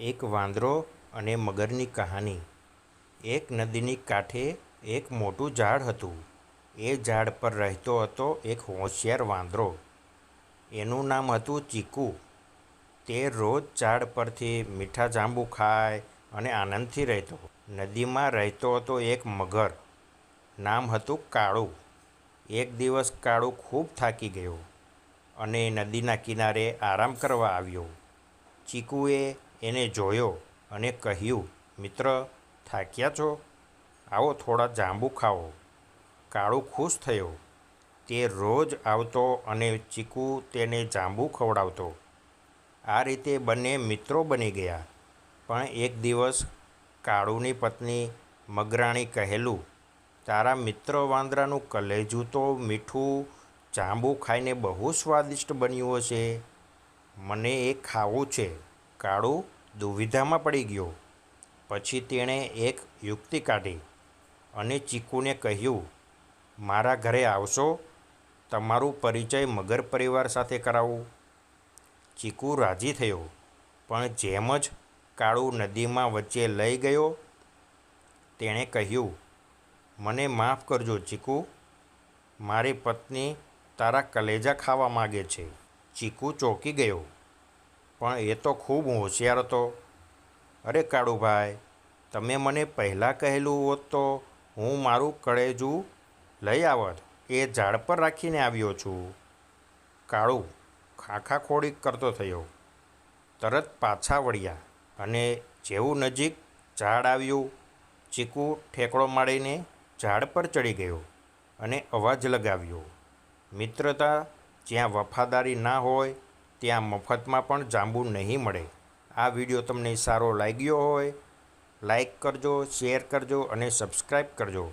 એક વાંદરો અને મગરની કહાની. એક નદીની કાંઠે એક મોટું ઝાડ હતું. એ ઝાડ પર રહેતો હતો એક હોશિયાર વાંદરો. એનું નામ હતું ચીકુ. તે રોજ ઝાડ પરથી મીઠા જાંબુ ખાય અને આનંદથી રહેતો. નદીમાં રહેતો હતો એક મગર. નામ હતું કાળું. એક દિવસ કાળું ખૂબ થાકી ગયો અને નદીના કિનારે આરામ કરવા આવ્યો. ચીકુએ એને જોયો અને કહ્યું, મિત્ર, થાક્યા છો? આવો થોડા જાંબુ ખાઓ. કાળુ ખુશ થયો. તે રોજ આવતો અને ચીકુ તેને જાંબુ ખવડાવતો. આ રીતે બંને મિત્રો બની ગયા. પણ એક દિવસ કાળુની પત્ની મગરાણી કહેલું, તારા મિત્ર વાંદરાનું કલેજું તો મીઠું જાંબુ ખાઈને બહુ સ્વાદિષ્ટ બન્યું હશે. મને એ ખાવું છે. કાળુ દુવિધામાં પડી ગયો. પછી તેણે એક યુક્તિ કાઢી અને ચીકુને કહ્યું, મારા ઘરે આવશો? તમારું પરિચય મગર પરિવાર સાથે કરાવું. ચીકુ રાજી થયો, પણ જેમ જ કાળુ નદીમાં વચ્ચે લઈ ગયો, તેણે કહ્યું, મને માફ કરજો ચીકુ, મારી પત્ની તારા કલેજા ખાવા માગે છે. ચીકુ ચોંકી ગયો. પણ એ તો ખૂબ હોશિયાર હતો. અરે કાળુભાઈ, તમે મને પહેલાં કહેલું હોત તો હું મારું કળેજું લઈ આવત, એ ઝાડ પર રાખીને આવ્યો છું. કાળુ, ખાખા ખોડી કરતો થયો. તરત પાછા વળ્યા અને જેવું નજીક ઝાડ આવ્યું, ચીકુ ઠેકડો મારીને ઝાડ પર ચડી ગયો અને અવાજ લગાવ્યો. મિત્રતા જ્યાં વફાદારી ના હોય ત્યાં મફતમાં પણ જાંબુ નહીં મળે. આ વીડિયો તમને સારો લાગ્યો હોય, લાઈક કરજો, શેર કરજો અને સબસ્ક્રાઈબ કરજો.